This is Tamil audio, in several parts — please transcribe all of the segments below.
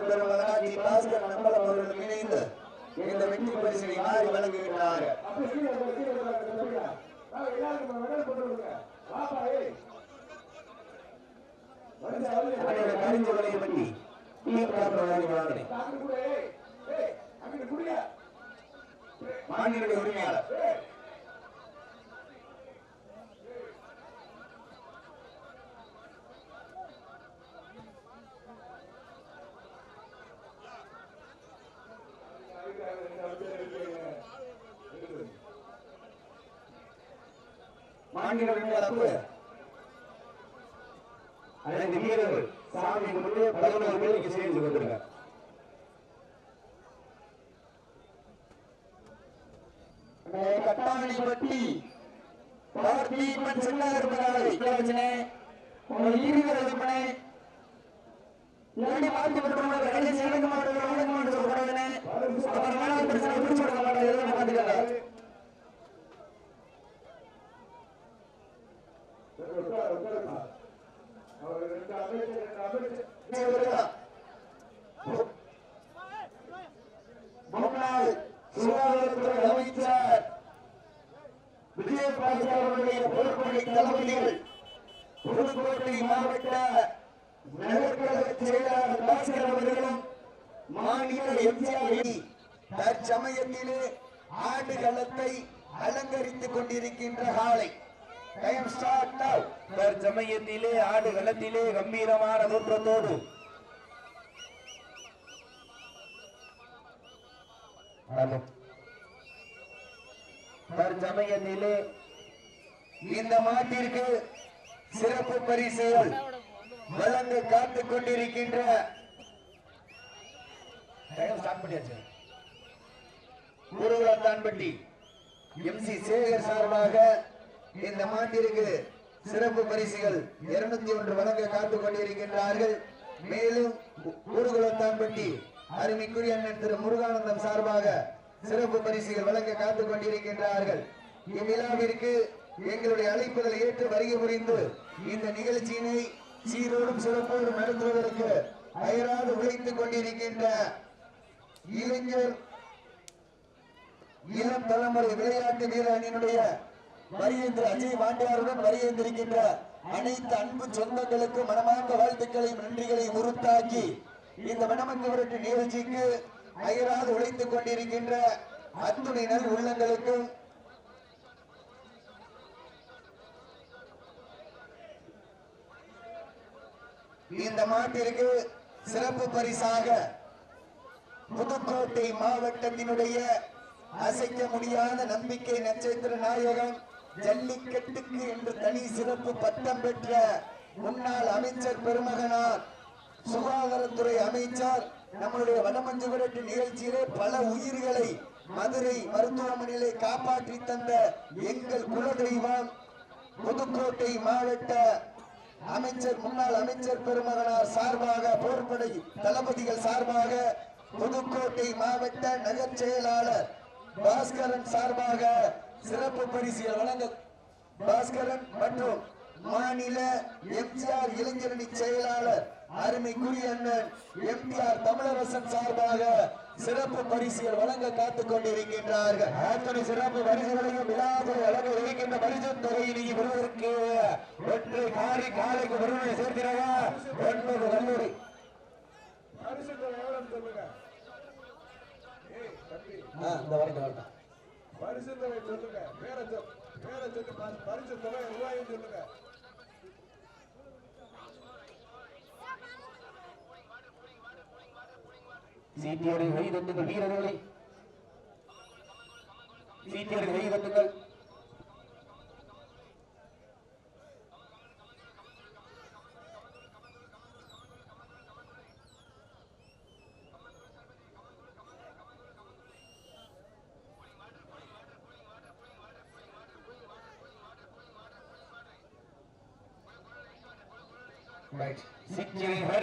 அமைச்சர் பெருமகனார் டி பாஸ்கர் நம்பலம் அவர்கள் இணைந்து இந்த வெற்றி பரிசினை மாறி வழங்குகின்றார்கள் கரிஞ்ச விலையை பற்றி மாநில உரிமையாளர். மாநில அனைத்து வீரர்கள் சாமி முன்னே பதினோரு பேருக்கு சேர்ந்து கொண்டிருக்கார் கட்டாமணிப்பட்டி பார்த்திபன் செல்லார் பரவாயில்லை யோசனை இருவர் எதிர்ப்பனை இரண்டு மாற்றி விட்டுருவாங்க கடைசி இறங்க மாட்டேன் அவர்களுடைய பொறுப்புடைய புதுக்கோட்டை மாவட்ட நகர்கழக செயலாளர் பாஸ்கர் அவர்களும் மாநில எம்ஜிஆர் தற்சமயத்திலே ஆடுகளத்தை அலங்கரித்துக் கொண்டிருக்கின்ற காலை. தற்சமயத்திலே ஸ்டார்ட் நவ் தற்சமயத்திலே ஆடுகளத்திலே கம்பீரமான தற்சமய நிலை இந்த மாட்டிற்கு சிறப்பு பரிசுகள் வழங்க காத்துக் கொண்டிருக்கின்ற time start Gurukulathanpatti M C Sekar சார்பாக இந்த மாட்டிற்கு சிறப்பு பரிசுகள் இருநூத்தி ஒன்று வழங்க காத்துக் கொண்டிருக்கின்றார்கள். மேலும் ஊர்குலத்தான்பட்டி அருமைக்குரிய அண்ணன் திரு முருகானந்தம் சார்பாக சிறப்பு பரிசுகள் வழங்க காத்துக் கொண்டிருக்கின்றார்கள். இவ்விழாவிற்கு எங்களுடைய அழைப்புகளை ஏற்று வருகை புரிந்து இந்த நிகழ்ச்சியினை சீரோடும் சிறப்போடும் நடத்துவதற்கு அயராது உழைத்துக் கொண்டிருக்கின்ற இளைஞர் இளம் தலைமுறை விளையாட்டு வீர அணியினுடைய வருகின்ற அஜய் பாண்டியாருடன் வருகின்றிருக்கின்ற அனைத்து அன்பு சொந்தங்களுக்கும் மனமார்ந்த வாழ்த்துக்களையும் நன்றிகளையும் உறுத்தாக்கி இந்த மனமங்க விரட்டு நிகழ்ச்சிக்கு அயராது உழைத்துக் கொண்டிருக்கின்ற அத்துணை உள்ளங்களுக்கும் இந்த மாட்டிற்கு சிறப்பு பரிசாக புதுக்கோட்டை மாவட்டத்தினுடைய அசைக்க முடியாத நம்பிக்கை நட்சத்திர நாயகம் ஜல்லிக்கட்டுக்கு என்று தனி சிறப்பு பட்டம் பெற்ற முன்னாள் அமைச்சர் பெருமகனார் சுகாதாரத்துறை அமைச்சர் நம்மளுடைய வடமஞ்சு விரட்டு நிகழ்ச்சியிலே பல உயிர்களை மதுரை மருத்துவமனையிலே காப்பாற்றி தந்த எங்கள் குலதெய்வம் புதுக்கோட்டை மாவட்ட அமைச்சர் முன்னாள் அமைச்சர் பெருமகனார் சார்பாக போர்படை தளபதிகள் சார்பாக புதுக்கோட்டை மாவட்ட நகர் செயலாளர் பாஸ்கரன் சார்பாக சிறப்பு பரிசுகள் வழங்க பாஸ்கரன் மற்றும் மாநில எம்ஜிஆர் இளைஞரணி செயலாளர் அருமைக்குரிய அண்ணன் எம்டிஆர் தமிழரசன் சார்பாக சிறப்பு பரிசுகள் வழங்க காத்துக் கொண்டிருக்கின்றார்கள். அத்தனை சிறப்பு பரிசுகளையும் விழாவில் வழங்க இருக்கின்ற பரிசு தொகையை நீங்க பெறுவதற்கு ஒற்றை காரி காலைக்கு பெருமை சேர்க்கிறாங்க ஒன்பது கல்லூரி. எவ்வளவுன்னு சொல்லுங்க. இந்த வரட்டும் வரட்டும் பரிசுத்தவை சொல்லுங்க. பேரை சொல் பேரை சொல்லி ப- பரிசு தொகை ரூபாயும் சொல்லுங்க. சீட்டியரை கைதட்டுங்கள் வீரர்களை. சீட்டியரை கைதட்டுங்கள்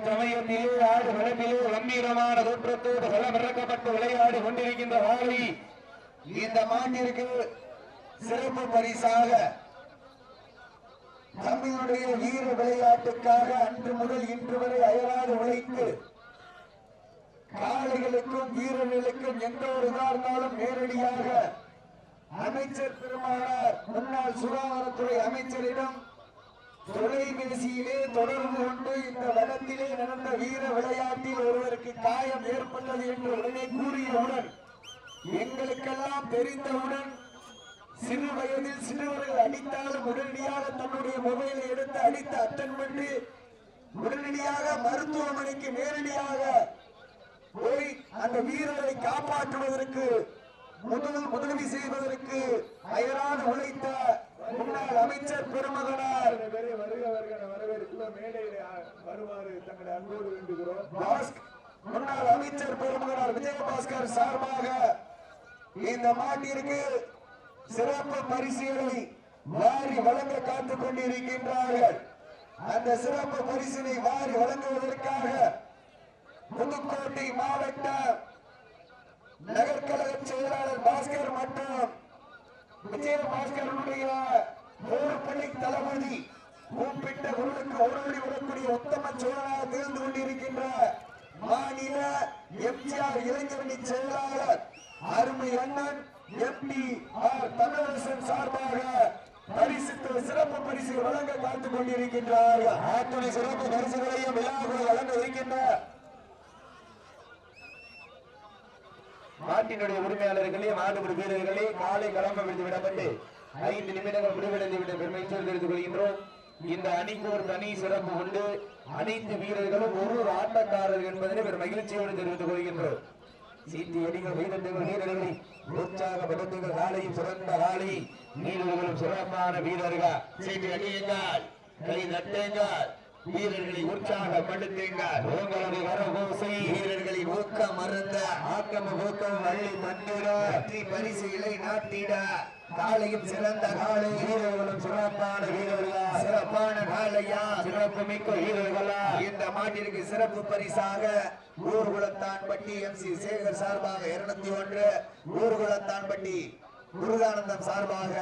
சமயத்திலே ஆடு வளத்திலே கம்பீரமான தோற்றத்தோடு களமிறக்கப்பட்டு விளையாடி கொண்டிருக்கின்ற வாரி இந்த மாட்டிற்கு சிறப்பு பரிசாக தமிழுடைய வீர விளையாட்டுக்காக அன்று முதல் இன்று வரை அயராது உழைத்து காளைகளுக்கும் வீரர்களுக்கும் எந்த ஒரு இதா நேரடியாக அமைச்சர் பெருமானார் முன்னாள் சுகாதாரத்துறை அமைச்சரிடம் தொலைபேசியிலே தொடர்பு கொண்டு இந்த வனத்திலே நடந்த வீர விளையாட்டில் ஒருவருக்கு காயம் ஏற்பட்டது என்று உடனே கூறியவுடன் எங்களுக்கெல்லாம் தெரிந்தவுடன் சிறு வயதில் சிறுவர்கள் அடித்தாலும் உடனடியாக தன்னுடைய மொபைலை எடுத்து அடித்து அட்டன் பண்ணி உடனடியாக மருத்துவமனைக்கு நேரடியாக போய் அந்த வீரரை காப்பாற்றுவதற்கு முதல் உதவி செய்வதற்கு அயராது உழைத்த முன்னாள் அமைச்சர் பெருமகனார். வருக வருக என வரவேற்கிறோம் மேடையிலே வருமாறு தங்களை அன்போடு வேண்டுகிறோம். முன்னாள் அமைச்சர் பெருமகனார் விஜயபாஸ்கர் சார்பாக இந்த மாட்டிற்கு சிறப்பு பரிசுகளை வாரி வழங்க காத்துக் கொண்டிருக்கின்றார்கள். அந்த சிறப்பு பரிசினை வாரி வழங்குவதற்காக புதுக்கோட்டை மாவட்ட நகர்கழக செயலாளர் பாஸ்கர் மற்றும் விஜயபாஸ்கரனுடைய போர்பள்ளி தளபதி கூப்பிட்ட குரலுக்கு ஓடோடி வரக்கூடிய உத்தம சோழனாக திகழ்ந்து கொண்டிருக்கின்ற மாநில எம்ஜிஆர் இளைஞரணி செயலாளர் அருமை அண்ணன் எம்பி ஆர் தமிழரசன் சார்பாக பரிசுத்த சிறப்பு பரிசு வழங்க காத்துக் கொண்டிருக்கின்றார்கள். அத்துணை சிறப்பு பரிசுகளையும் விழாக்குழு வழங்க இருக்கின்ற நாட்டினுடைய உரிமையாளர்களே மாடுபிடி வீரர்களே காலை களம் விடுத்து விடப்பட்டு ஐந்து நிமிடங்கள் முடிவடைந்து விட பெருமை தெரிவித்துக் கொள்கின்றோம். இந்த அணிக்கு ஒரு தனி சிறப்பு உண்டு. அனைத்து வீரர்களும் ஒரு ஒரு ஆட்டக்காரர் என்பதனை பெரும் மகிழ்ச்சியோடு தெரிவித்துக் கொள்கின்றோம். சீட்டி அடிகள் வீரர்கள் வீரர்களை உற்சாகப்படுத்துங்கள் காலையும் சிறந்த காலை. வீரர்களும் சிறப்பான வீரர்கள். சீட்டி அடியுங்கள் கை தட்டுங்கள். வீரர்களை உற்சாகப்படுத்துங்கள். உங்களுடைய வரகோசை. வீரர்களை ஊக்கம் மறந்த ஆக்கம ஊக்கம் வள்ளி தந்திட. வெற்றி பரிசு இலை நாட்டிட. காலையும் சிறந்த காலை. வீரர்களும் சிறப்பான வீரர்களா. சிறப்பான காலையா. சிறப்பு மிக்க வீரர்களா. இந்த மாட்டிற்கு சிறப்பு பரிசாக ஊர்குளத்தான்பட்டி எம் சி சேகர் சார்பாக இருநூத்தி ஒன்று ஊர்குளத்தான்பட்டி முருகானந்தம் சார்பாக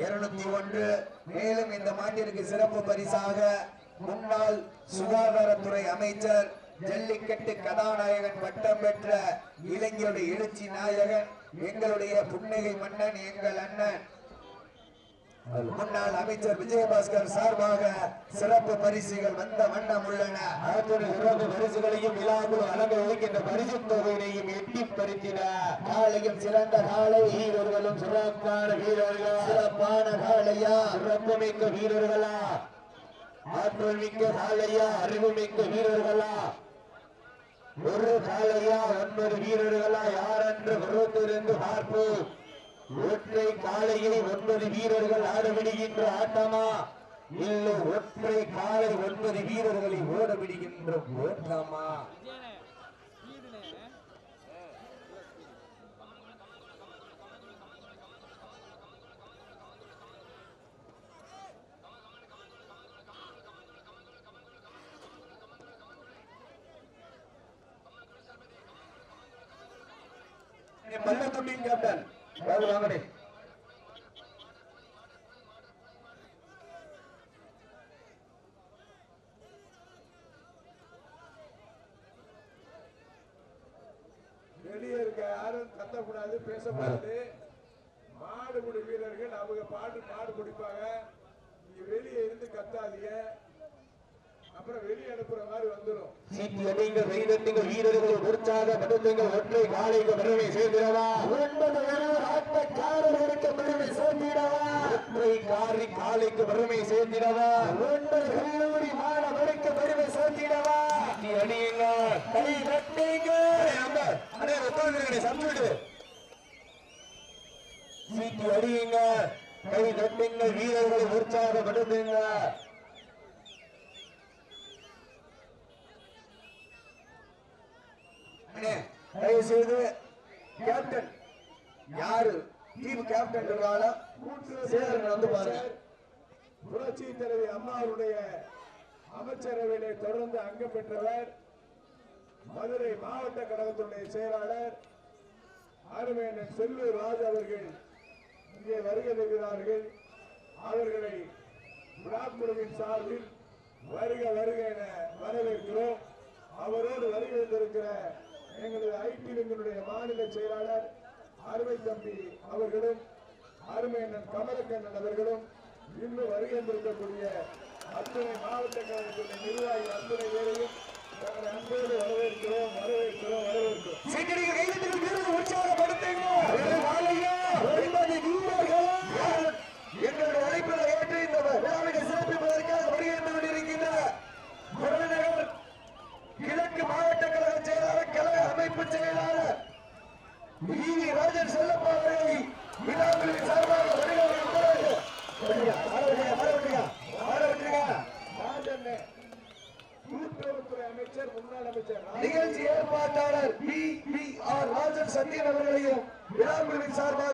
இருநூத்தி ஒன்று. மேலும் இந்த மாட்டிற்கு சிறப்பு பரிசாக முன்னாள் சுகாதாரத்துறை அமைச்சர் ஜல்லிக்கட்டு கதாநாயகன் பட்டம் பெற்ற இளைஞருடைய எழுச்சி நாயகன் எங்களுடைய புன்னகை மன்னன் எங்கள் அண்ணன். முன்னாள் அமைச்சர் விஜயபாஸ்கர் சார்பாக சிறப்பு பரிசுகள் வந்த வண்ணம் உள்ளன. அத்துணை சிறப்பு பரிசுகளையும் விழாக்குழு வழங்க இருக்கின்ற பரிசு தொகையினையும் எட்டி பறித்தின காலையும் சிறந்த காலை. வீரர்களும் சிறப்பான வீரர்கள்? சிறப்பான காலையா சிறப்பு மிக்க வீரர்களா? ஆற்றல் மிக்க சாலையா அறிவு மிக்க வீரர்களா? ஒரு காலையா ஒன்பது வீரர்களா? யார் என்று பொறுத்திருந்து பார்ப்போம். ஒற்றை காலையில் ஒன்பது வீரர்கள் ஆடவிடுகின்ற ஆட்டமா? இல்லை ஒற்றை காலை ஒன்பது வீரர்களை ஓடவிடுகின்ற ஓட்டமா? பள்ளத்துட்டின் கேப்டன் வாங்க வாங்கடே வெளியே இருக்க யாரும் கத்தக்கூடாது பேசக்கூடாது. மாடுபிடி வீரர்கள் அவங்க பாட்டு மாடு பிடிப்பாங்க நீங்க வெளியே இருந்து கத்தாதீங்க. வீரர்களை உற்சாகப்படுத்துங்கள் ஒற்றை காலைக்கு பெருமை சேர்ந்திடவா? ஒன்பது வீரர் ஆட்டக்காரர்களுக்கு பெருமை சேர்ந்திடவா? ஒற்றை காரி காலைக்கு பெருமை சேர்ந்திடவா? ஒன்பது கல்லூரி மாணவருக்கு பெருமை சேர்ந்திடவா? சீட்டி அடியுங்க கை தட்டுங்க அடே உட்கார்ந்து சம்மிடு சீட்டி அடியுங்க கை தட்டுங்க வீரர்களை உற்சாகப்படுத்துங்க. அண்ணே, தயவு செய்து கேப்டன் யாரு? டீம் கேப்டன் இருக்காங்களோ சேகரன் வந்து பாருங்க. புரட்சி தலைவி அம்மாவுடைய அமைச்சரவையிலே தொடர்ந்து அங்கம் பெற்றவர் மதுரை மாவட்ட கழகத்துடைய செயலாளர் அருமையண்ணன் செல்லூர் ராஜ் அவர்கள். இங்கே வருகை தருகிறார்கள். அவர்களை விழாக்குழுவின் சார்பில் வருக வருக என வரவேற்கிறோம். அவரோடு வருகை தந்திருக்கிற எங்களது ஐடி விங்கனுடைய மாநில செயலாளர் அருமை தம்பி அவர்களும் அருமையண்ணன் கமலக்கண்ணன் அவர்களும் இன்னும் வருகின்றிருக்கக்கூடிய அத்துணை மாவட்ட கழகத்தின் நிர்வாகி அத்துணை பேரையும் நாங்கள் அன்போடு வரவேற்கிறோம் வரவேற்கிறோம் வரவேற்கிறோம்.